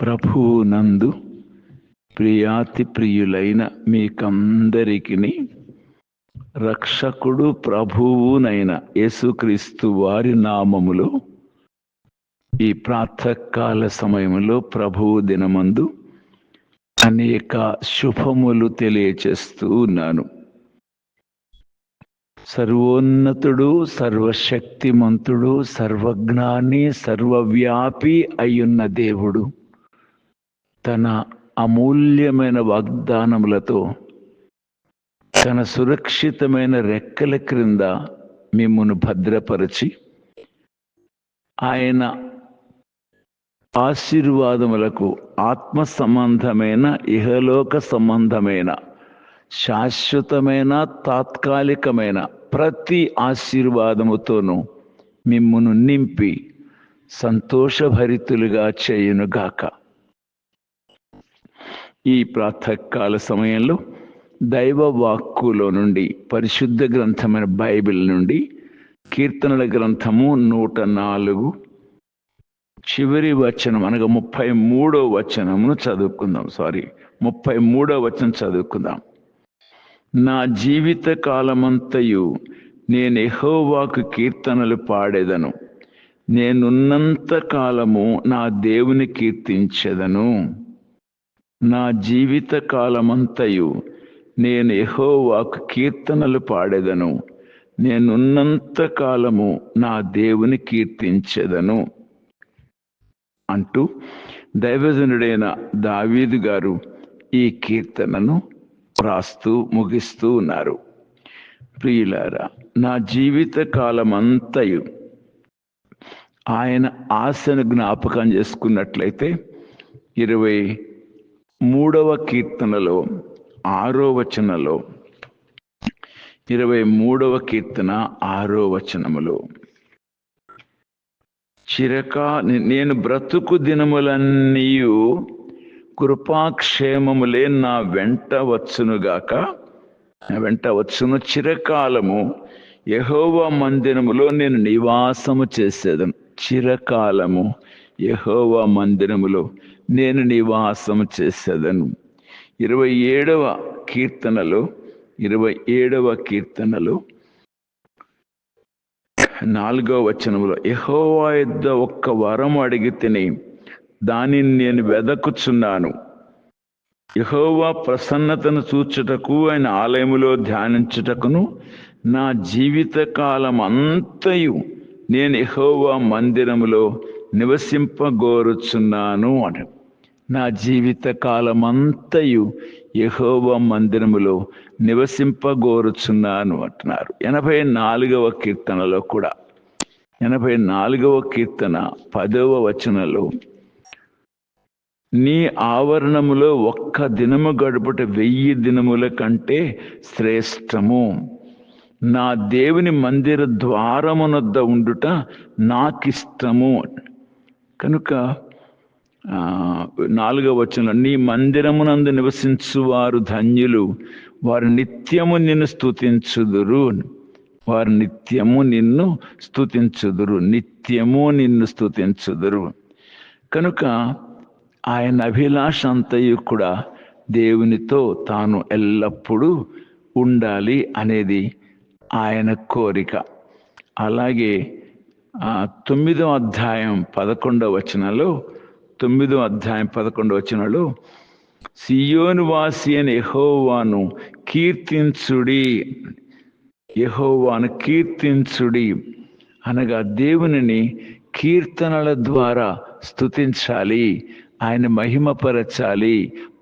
ప్రభువు నందు ప్రియాతి ప్రియులైన మీకందరికీ రక్షకుడు ప్రభువునైన యేసుక్రీస్తు వారి నామములో ఈ ప్రాతకాల సమయంలో ప్రభువు దినమందు అనేక శుభములు తెలియచేస్తూ ఉన్నాను. సర్వోన్నతుడు సర్వశక్తిమంతుడు సర్వజ్ఞాని సర్వవ్యాపి అయ్యున్న దేవుడు. తన అమూల్యమైన వాగ్దానములతో తన సురక్షితమైన రెక్కల క్రింద మిమ్మను భద్రపరచి ఆయన ఆశీర్వాదములకు ఆత్మ సంబంధమైన ఇహలోక సంబంధమైన శాశ్వతమైన తాత్కాలికమైన ప్రతి ఆశీర్వాదముతోనూ మిమ్మును నింపి సంతోషభరితులుగా చేయునుగాక. ఈ ప్రాతకాల సమయంలో దైవ వాక్కులో నుండి పరిశుద్ధ గ్రంథమైన బైబిల్ నుండి కీర్తనల గ్రంథము నూట నాలుగు చివరి వచనం అనగా ముప్పై మూడో వచనమును చదువుకుందాం. సారీ ముప్పై మూడో వచనం చదువుకుందాం. నా జీవిత కాలమంతయు నేను ఎహోవాకు కీర్తనలు పాడేదను. నేనున్నంత కాలము నా దేవుని కీర్తించెదను. నా జీవిత కాలమంతయు నేను ఎహోవాకు కీర్తనలు పాడెదను. నేనున్నంత కాలము నా దేవుని కీర్తించెదను. అంటూ దైవజనుడైన దావీదు గారు ఈ కీర్తనను రాస్తూ ముగిస్తూ ఉన్నారు. ప్రియులారా నా జీవిత కాలమంతయు ఆయన ఆశను జ్ఞాపకం చేసుకున్నట్లయితే ఇరవై మూడవ కీర్తనలో ఆరో వచనలో ఇరవై మూడవ కీర్తన ఆరో వచనములో. చిరక నేను బ్రతుకు దినములన్నీయు కృపాక్షేమములే నా వెంట వచ్చునుగాక నా వెంట వచ్చును చిరకాలము. యహోవ మందిరములో నేను నివాసము చేసేదను. చిరకాలము. యహోవా మందిరములో నేను నివాసం చేసేదను. ఇరవై ఏడవ కీర్తనలో ఇరవై ఏడవ కీర్తనలో నాలుగవ వచనములో యహోవా యుద్ధ ఒక్క వరం అడిగి తిని దానిని నేను వెదకుచున్నాను. యహోవా ప్రసన్నతను చూచుటకు ఆయన ఆలయములో ధ్యానించుటకును నా జీవిత కాలం అంతయు నేను యహోవా మందిరములో నివసింపగోరుచున్నాను అంట నా జీవిత కాలమంతయు యహోవ మందిరములో నివసింపగోరుచున్నాను అంటున్నారు. ఎనభై నాలుగవ కీర్తనలో కూడా ఎనభై నాలుగవ కీర్తన పదవ వచనలో నీ ఆవరణములో ఒక్క దినము గడుపుట వెయ్యి దినముల కంటే శ్రేష్టము. నా దేవుని మందిర ద్వారమునొద్ద ఉండుట నాకిష్టము కనుక నాలుగవ వచనం నీ మందిరమునందు నివసించువారు ధన్యులు వారు నిత్యము నిన్ను స్థుతించుదురు వారు నిత్యము నిన్ను స్థుతించుదురు నిత్యము నిన్ను స్థుతించుదురు కనుక ఆయన అభిలాష అంతయు కూడా దేవునితో తాను ఎల్లప్పుడూ ఉండాలి అనేది ఆయన కోరిక. అలాగే తొమ్మిదో అధ్యాయం పదకొండవ వచనంలో తొమ్మిదో అధ్యాయం పదకొండవ వచనంలో సియోను వాసి అని యహోవాను కీర్తించుడి యహోవాను కీర్తించుడి అనగా దేవునిని కీర్తనల ద్వారా స్తుతించాలి ఆయన మహిమపరచాలి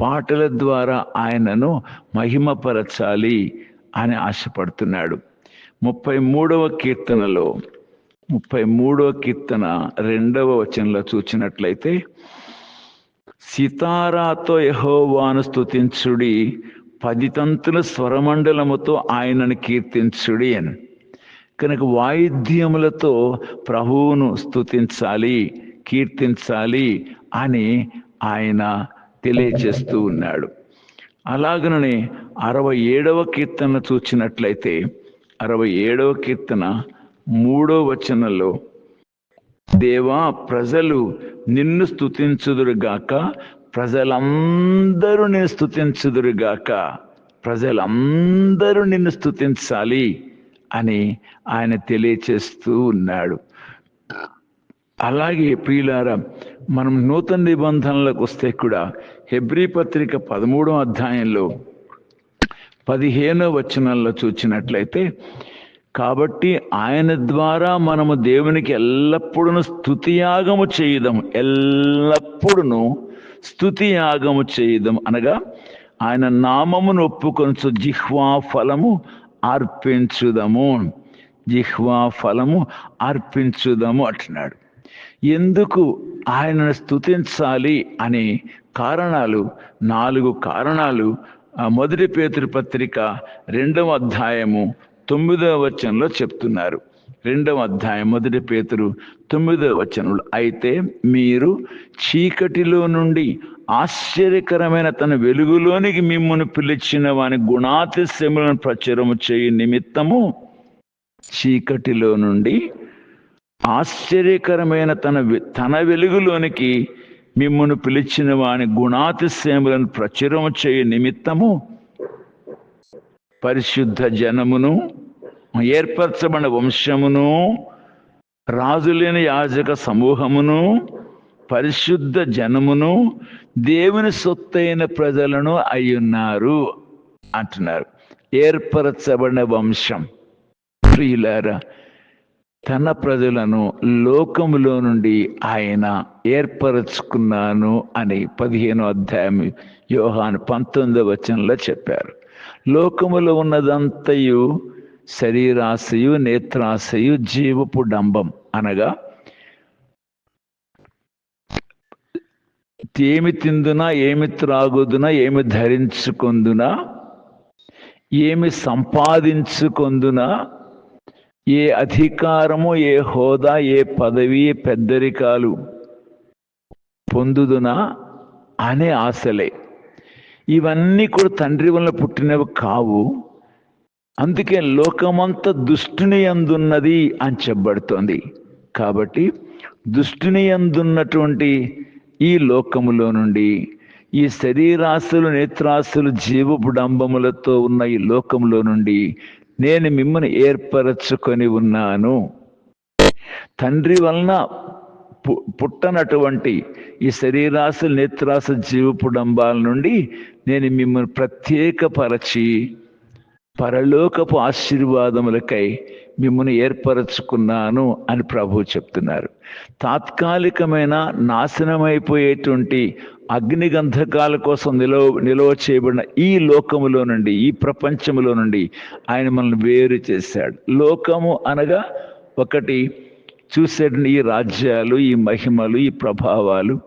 పాటల ద్వారా ఆయనను మహిమపరచాలి అని ఆశపడుతున్నాడు. ముప్పై మూడవ కీర్తనలో ముప్పై మూడవ కీర్తన రెండవ వచనంలో చూచినట్లయితే సితారాతో యహోవాను స్తుతించుడి పది తంతుల స్వరమండలముతో ఆయనను కీర్తించుడి అని. కనుక వాయిద్యములతో ప్రభువును స్తుతించాలి కీర్తించాలి అని ఆయన తెలియచేస్తూ ఉన్నాడు. అలాగనే అరవై ఏడవ కీర్తన చూచినట్లయితే అరవై ఏడవ కీర్తన మూడో వచనంలో దేవా ప్రజలు నిన్ను స్థుతించుదురుగాక ప్రజలందరూ నేను స్థుతించుదురుగాక ప్రజలందరూ నిన్ను స్థుతించాలి అని ఆయన తెలియచేస్తూ ఉన్నాడు. అలాగే ప్రియులారా మనం నూతన నిబంధనలకు వస్తే కూడా హెబ్రీ పత్రిక పదమూడో అధ్యాయంలో పదిహేనో వచనంలో చూచినట్లయితే కాబట్టి ఆయన ద్వారా మనము దేవునికి ఎల్లప్పుడూ స్థుతియాగము చేయదం ఎల్లప్పుడూ స్థుతియాగము చేయదం అనగా ఆయన నామమును ఒప్పుకొని జిహ్వా ఫలము అర్పించుదము. జిహ్వా ఫలము అర్పించుదము అంటున్నాడు. ఎందుకు ఆయనను స్థుతించాలి అనే కారణాలు నాలుగు కారణాలు. మొదటి పేతురు పత్రిక రెండవ అధ్యాయము తొమ్మిదవ వచనంలో చెప్తున్నారు. రెండవ అధ్యాయం మొదటి పేతురు తొమ్మిదవ వచనంలో అయితే మీరు చీకటిలో నుండి ఆశ్చర్యకరమైన తన వెలుగులోనికి మిమ్మల్ని పిలిచిన వాని గుణాతిశములను ప్రచురము చేయి నిమిత్తము చీకటిలో నుండి ఆశ్చర్యకరమైన తన తన వెలుగులోనికి మిమ్మల్ని పిలిచిన వాని గుణాతిశయములను ప్రచురము చేయ నిమిత్తము పరిశుద్ధ జనమును ఏర్పరచబడిన వంశమును రాజులేని యాజక సమూహమును పరిశుద్ధ జనమును దేవుని సొత్తైన ప్రజలను అయ్యున్నారు అంటున్నారు. ఏర్పరచబడిన వంశం. ప్రియులారా తన ప్రజలను లోకములో నుండి ఆయన ఏర్పరచుకున్నాను అని పదిహేను అధ్యాయం యోహాను పంతొమ్మిదో వచనంలో చెప్పారు. లోకములో ఉన్నదంతయు శరీరాశయు నేత్రాశయు జీవపు డంబం అనగా ఏమి తిందునా ఏమి త్రాగుదునా ఏమి ధరించుకుందునా ఏమి సంపాదించుకుందునా ఏ అధికారము ఏ హోదా ఏ పదవి పెద్దరికాలు పొందుదునా అనే ఆశలే. ఇవన్నీ కూడా తండ్రి వల్ల పుట్టినవి కావు. అందుకే లోకమంతా దుష్టుని అందున్నది అని చెప్పబడుతోంది. కాబట్టి దుష్టుని అందున్నటువంటి ఈ లోకములో నుండి ఈ శరీరాశులు నేత్రాశులు జీవపు డంబములతో ఉన్న ఈ లోకములో నుండి నేను మిమ్మల్ని ఏర్పరచుకొని ఉన్నాను. తండ్రి వలన పుట్టనటువంటి ఈ శరీరాశ నేత్రాస జీవపు డంబాల నుండి నేను మిమ్మల్ని ప్రత్యేకపరచి పరలోకపు ఆశీర్వాదములకై మిమ్మల్ని ఏర్పరచుకున్నాను అని ప్రభు చెప్తున్నారు. తాత్కాలికమైన నాశనమైపోయేటువంటి అగ్నిగంధకాల కోసం నిలవ నిలవ చేయబడిన ఈ లోకములో నుండి ఈ ప్రపంచములో నుండి ఆయన మనల్ని వేరు చేశాడు. లోకము అనగా ఒకటి చూసేటువంటి ఈ రాజ్యాలు ఈ మహిమలు ఈ ప్రభావాలు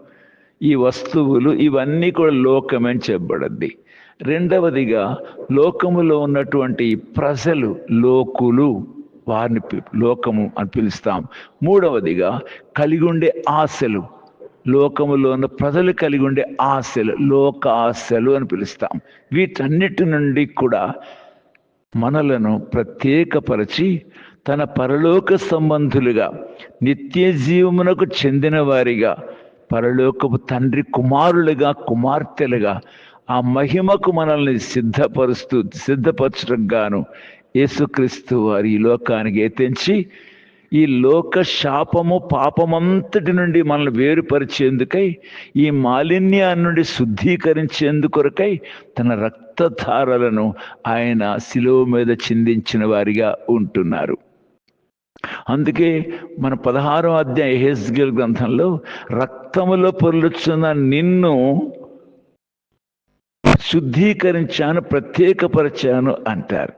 ఈ వస్తువులు ఇవన్నీ కూడా లోకమని చెప్పబడింది. రెండవదిగా లోకములో ఉన్నటువంటి ప్రజలు లోకులు వారిని లోకము అని పిలుస్తాం. మూడవదిగా కలిగి ఉండే ఆశలు లోకములో ఉన్న ప్రజలు కలిగి ఉండే ఆశలు లోక ఆశలు అని పిలుస్తాం. వీటన్నిటి నుండి కూడా మనలను ప్రత్యేకపరచి తన పరలోక సంబంధులుగా నిత్య జీవమునకు చెందిన వారిగా పరలోకపు తండ్రి కుమారులుగా కుమార్తెలుగా ఆ మహిమకు మనల్ని సిద్ధపరుస్తూ సిద్ధపరచడం గాను యేసుక్రీస్తు వారి ఈ లోకానికి ఎత్తించి ఈ లోక శాపము పాపమంతటి నుండి మనల్ని వేరుపరిచేందుకై ఈ మాలిన్యాన్ని నుండి శుద్ధీకరించేందుకొరకై తన రక్తధారలను ఆయన శిలువ మీద చిందించిన వారిగా ఉంటున్నారు. అందుకే మన పదహారో అధ్యాయ హెస్గిల్ గ్రంథంలో రక్తములో పొరులుచున్న నిన్ను శుద్ధీకరించాను ప్రత్యేకపరిచాను అంటారు.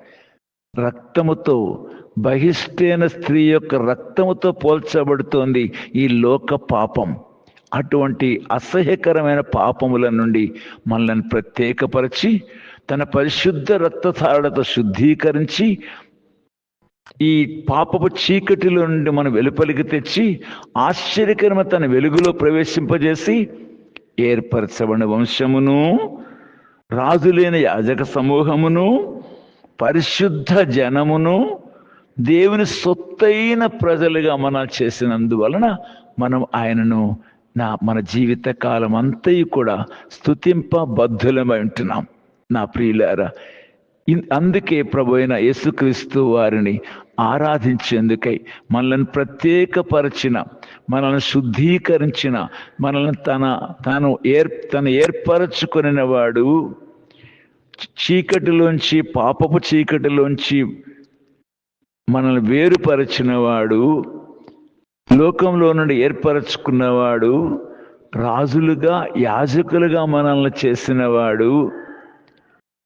రక్తముతో బహిష్టైన స్త్రీ యొక్క రక్తముతో పోల్చబడుతోంది ఈ లోక పాపం. అటువంటి అసహ్యకరమైన పాపముల నుండి మనల్ని ప్రత్యేకపరిచి తన పరిశుద్ధ రక్తధారలతో శుద్ధీకరించి ఈ పాపపు చీకటిలో నుండి మనం వెలుపలికి తెచ్చి ఆశ్చర్యకరమైన తన వెలుగులో ప్రవేశింపజేసి ఏర్పరచబడిన వంశమును రాజులైన యాజక సమూహమును పరిశుద్ధ జనమును దేవుని సొత్తైన ప్రజలుగా మన చేసినందువలన మనం ఆయనను నా మన జీవిత కాలం అంతయు కూడా స్తుతింప బద్ధులమై ఉంటున్నాం. నా ప్రియులారా అందుకే ప్రభు అయిన యేసుక్రీస్తు వారిని ఆరాధించేందుకై మనల్ని ప్రత్యేకపరిచిన మనల్ని శుద్ధీకరించిన మనల్ని తన తను ఏర్ తను ఏర్పరచుకుని వాడు చీకటిలోంచి పాపపు చీకటిలోంచి మనల్ని వేరుపరచినవాడు లోకంలో నుండి ఏర్పరచుకున్నవాడు రాజులుగా యాజకులుగా మనల్ని చేసినవాడు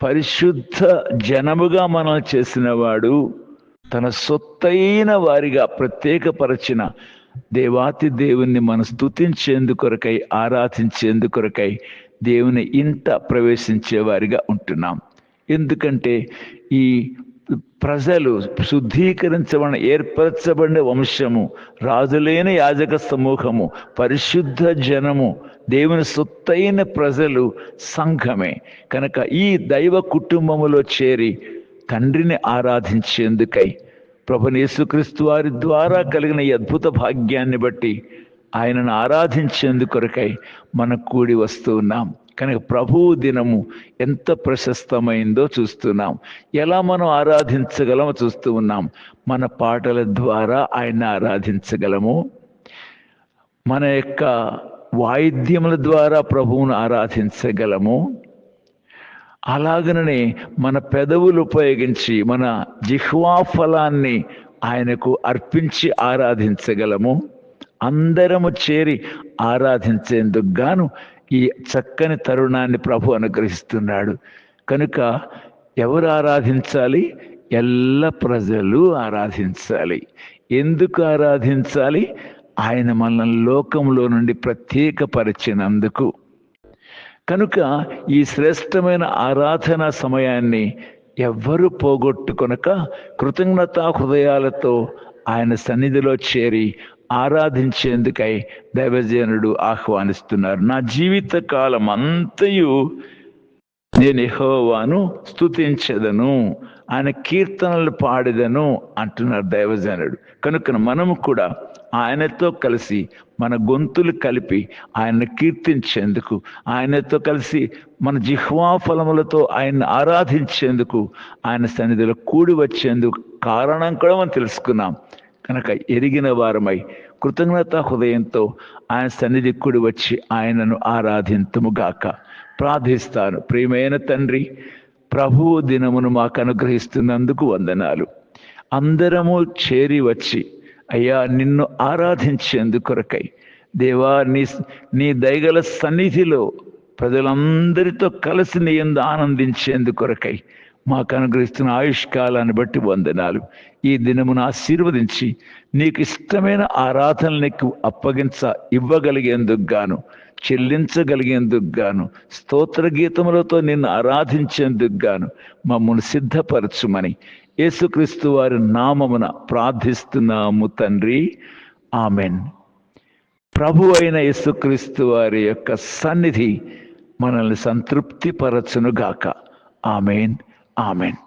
పరిశుద్ధ జనముగా మనల్ని చేసినవాడు తన సొత్తైన వారిగా ప్రత్యేకపరచిన దేవాతి దేవుణ్ణి మనం స్థుతించేందుకొరకై ఆరాధించేందుకొరకై దేవుని ఇంట ప్రవేశించే వారిగా ఉంటున్నాం. ఎందుకంటే ఈ ప్రజలు శుద్ధీకరించబడిన ఏర్పరచబడిన వంశము రాజులైన యాజక సమూహము పరిశుద్ధ జనము దేవుని సొత్తైన ప్రజలు సంఘమే. కనుక ఈ దైవ కుటుంబములో చేరి తండ్రిని ఆరాధించేందుకై ప్రభుని యేసుక్రీస్తు వారి ద్వారా కలిగిన ఈ అద్భుత భాగ్యాన్ని బట్టి ఆయనను ఆరాధించేందుకొరకై మనం కూడి వస్తూ ఉన్నాం. కనుక ప్రభువు దినము ఎంత ప్రశస్తమైందో చూస్తున్నాం. ఎలా మనం ఆరాధించగలమో చూస్తూ ఉన్నాం. మన పాటల ద్వారా ఆయన ఆరాధించగలము. మన యొక్క వాయిద్యముల ద్వారా ప్రభువును ఆరాధించగలము. అలాగనే మన పెదవులు ఉపయోగించి మన జిహ్వా ఫలాన్ని ఆయనకు అర్పించి ఆరాధించగలము. అందరము చేరి ఆరాధించేందుకు గాను ఈ చక్కని తరుణాన్ని ప్రభు అనుగ్రహిస్తున్నాడు. కనుక ఎవరు ఆరాధించాలి? ఎల్ల ప్రజలు ఆరాధించాలి. ఎందుకు ఆరాధించాలి? ఆయన మనల్ని లోకంలో నుండి ప్రత్యేకపరిచినందుకు. కనుక ఈ శ్రేష్టమైన ఆరాధన సమయాన్ని ఎవ్వరు పోగొట్టుకొనక కృతజ్ఞతా హృదయాలతో ఆయన సన్నిధిలో చేరి ఆరాధించేందుకై దైవజనుడు ఆహ్వానిస్తున్నారు. నా జీవిత కాలం అంతయు నేను ఎహోవాను స్థుతించదను ఆయన కీర్తనలు పాడేదను అంటున్నారు దైవజనుడు. కనుక మనము కూడా ఆయనతో కలిసి మన గొంతులు కలిపి ఆయన్ని కీర్తించేందుకు ఆయనతో కలిసి మన జిహ్వా ఫలములతో ఆయన్ని ఆరాధించేందుకు ఆయన సన్నిధిలో కూడి వచ్చేందుకు కారణం కూడా మనం తెలుసుకున్నాం. కనుక ఎరిగిన వారమై కృతజ్ఞత హృదయంతో ఆయన సన్నిధి వచ్చి ఆయనను ఆరాధింతుముగాక. ప్రార్థిస్తాను. ప్రియమైన తండ్రి ప్రభువు దినమును మాకు అనుగ్రహిస్తున్నందుకు వందనాలు. అందరము చేరి వచ్చి అయ్యా నిన్ను ఆరాధించేందుకొరకై దేవా నీ నీ దయగల సన్నిధిలో ప్రజలందరితో కలిసి నీ ఎందు ఆనందించేందుకొరకై మాకు అనుగ్రహిస్తున్న ఆయుష్కాలాన్ని బట్టి వందనాలు. ఈ దినమును ఆశీర్వదించి నీకు ఇష్టమైన ఆరాధనలు నీకు అప్పగించ ఇవ్వగలిగేందుకు గాను చెల్లించగలిగేందుకు గాను స్తోత్ర గీతములతో నిన్ను ఆరాధించేందుకు గాను మమ్మల్ని సిద్ధపరచుమని యేసుక్రీస్తు వారి నామమున ప్రార్థిస్తున్నాము తండ్రి. ఆమెన్. ప్రభు అయిన యేసుక్రీస్తు వారి యొక్క సన్నిధి మనల్ని సంతృప్తిపరచునుగాక. ఆమెన్. ఆమెన్